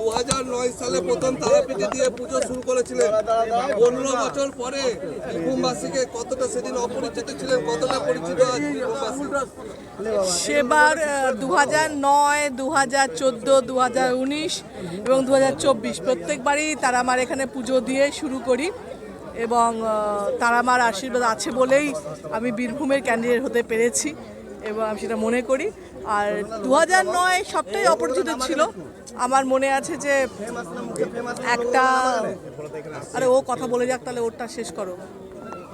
দু সালে প্রথম তারাপীঠে দিয়ে পুজো শুরু করেছিলেন। পনেরো বছর পরে বীরভূমবাসীকে কতটা সেদিন অপরিচিত ছিলেন কতটা পরিচিত সেবার দু হাজার নয় দু হাজার চোদ্দ দু হাজার উনিশ এবং দু হাজার চব্বিশ। প্রত্যেকবারই তারামার এখানে পুজো দিয়ে শুরু করি এবং আহ, তারামার আশীর্বাদ আছে বলেই আমি বীরভূমের ক্যান্ডিডেট হতে পেরেছি। এবং আমি সেটা মনে করি। আর দু হাজার নয় সবটাই অপরিচিত ছিল। আমার মনে আছে যে একটা আরে ও কথা বলে যাক তাহলে ওরটা শেষ করো।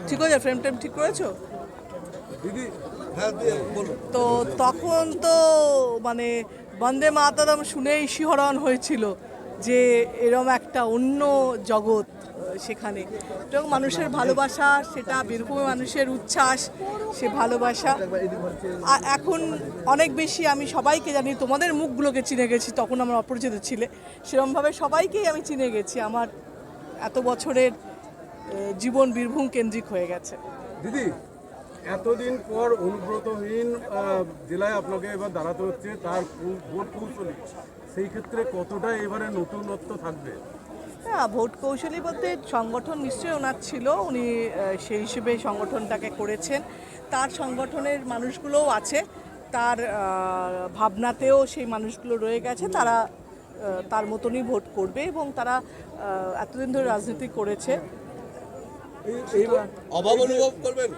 ঠিক আছে ফ্রেম টেম ঠিক করেছ? দিদি হ্যাঁ তো তখন তো মানে বন্দে মাতারাম শুনেই শিহরণ হয়েছিল। যে এরম একটা অন্য জগৎ সেখানে। এবং মানুষের ভালোবাসা, সেটা বীরভূমে মানুষের উচ্ছ্বাস, সে ভালোবাসা। আর এখন অনেক বেশি আমি সবাইকে জানি, তোমাদের মুখগুলোকে চিনে গেছি, তখন আমার অপরিচিত ছিলে। সেরমভাবে সবাইকেই আমি চিনে গেছি, আমার এত বছরের জীবন বীরভূম কেন্দ্রিক হয়ে গেছে। দিদি এতদিন পর অনুব্রতহীন জেলায় আপনাকে এবার দাঁড়াতে হচ্ছে তার ভোট কৌশলী। সেই ক্ষেত্রে কতটা এবারে নতুনত্ব থাকবে? হ্যাঁ ভোট কৌশলী বলতে সংগঠন নিশ্চয়ই ওনার ছিল উনি সেই হিসেবে সংগঠনটাকে করেছেন। তার সংগঠনের মানুষগুলোও আছে তার ভাবনাতেও সেই মানুষগুলো রয়ে গেছে তারা তার মতনই ভোট করবে এবং তারা এতদিন ধরে রাজনীতি করেছে। অভাব অনুভব করবেন?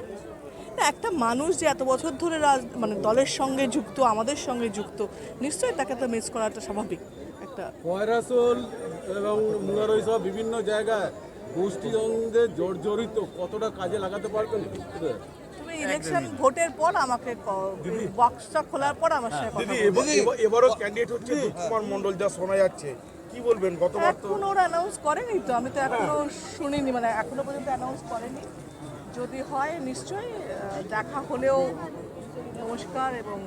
একটা মানুষ যে এত বছর ধরে রাজ মানে দলের সঙ্গে যুক্ত আমাদের সঙ্গে যুক্ত নিশ্চয়ই তাকে তো মিস করাটা স্বাভাবিক। একটা পয়রাসোল এবং মুরারই সহ বিভিন্ন জায়গায় গোষ্ঠী দ্বন্দ্বে জর্জরিত কতটা কাজে লাগাতে পারবেন তুমি ইলেকশন ভোটের পর আমাকে বক্সটা খোলার পর আমার। এবার- এবার- এবারও ক্যান্ডিডেট হচ্ছে কুমার মন্ডল যা শোনা যাচ্ছে। কি বলবেন গতবার তো এখন ওরা অ্যানাউন্স করেনি তো আমি তো এখনও শুনিনি মানে এখনও পর্যন্ত অ্যানাউন্স করেনি। যদি হয় নিশ্চয়ই দেখা হলেও নমস্কার এবং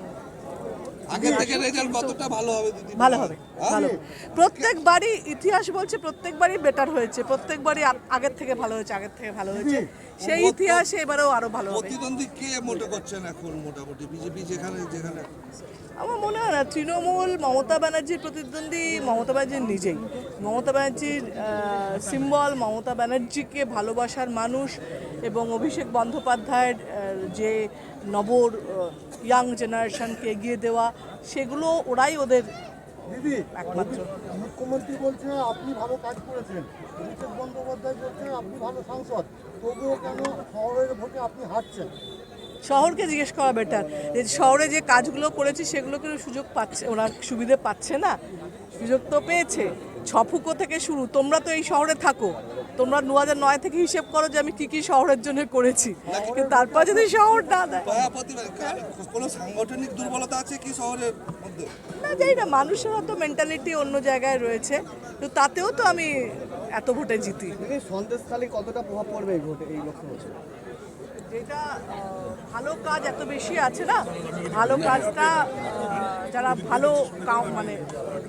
আগে থেকে রেজাল্ট কতটা ভালো হবে ভালো হবে ভালো। হবে। প্রত্যেকবারই ইতিহাস বলছে প্রত্যেকবারই বেটার হয়েছে প্রত্যেকবারই আগের থেকে ভালো হয়েছে আগের থেকে ভালো হয়েছে। সেই ইতিহাসে এবারেও আরও ভালো হবে। প্রতিদ্বন্দ্বী কে মোটে করছেন এখন মোটামুটি? বিজেপি যেখানে যেখানে আমার মনে হয় না তৃণমূল মমতা ব্যানার্জির প্রতিদ্বন্দ্বী মমতা ব্যানার্জির নিজেই। মমতা ব্যানার্জির সিম্বল মমতা ব্যানার্জিকে ভালোবাসার মানুষ এবং অভিষেক বন্দ্যোপাধ্যায়ের যে নবর ইয়াং জেনারেশনকে এগিয়ে দেওয়া সেগুলো ওরাই ওদের দিদি একমাত্র। মুখ্যমন্ত্রী বলছে আপনি ভালো কাজ করেছেন। অভিষেক বন্দ্যোপাধ্যায় বলছেন আপনি ভালো সাংসদ। তবুও কেন শহরের ভোটে আপনি হারছেন? শহরকে জিজ্ঞেস করা বেটার যে শহরে যে কাজগুলো করেছি সেগুলোকে সুযোগ পাচ্ছে ওনার সুবিধে পাচ্ছে না। সুযোগ তো পেয়েছে। ছফুকো থেকে শুরু তোমরা তো এই শহরে থাকো। তোমরা দু হাজার নয় থেকে হিসেব করো যে আমি কি কি শহরের জন্য করেছি। কিন্তু তারপর যদি শহর না দেয় কোনো সাংগঠনিক দুর্বলতা আছে কি শহরের মধ্যে? না জানি না মানুষের তো মেন্টালিটি অন্য জায়গায় রয়েছে। তো তাতেও তো আমি এত ভোটে জিতি। সন্দেশখালী কতটা প্রভাব পড়বে এই ভোটে এই লক্ষ্য বছর যেটা ভালো কাজ এত বেশি আছে না ভালো কাজটা যারা ভালো মানে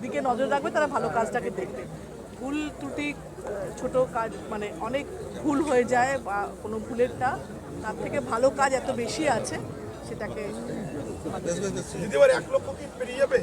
দিকে নজর রাখবে, তারা ভালো কাজটাকে দেখবে। ভুল ত্রুটি ছোট কাজ মানে অনেক ভুল হয়ে যায় বা কোনো ভুলেরটা, তার থেকে ভালো কাজ এত বেশি আছে, সেটাকে যাবে?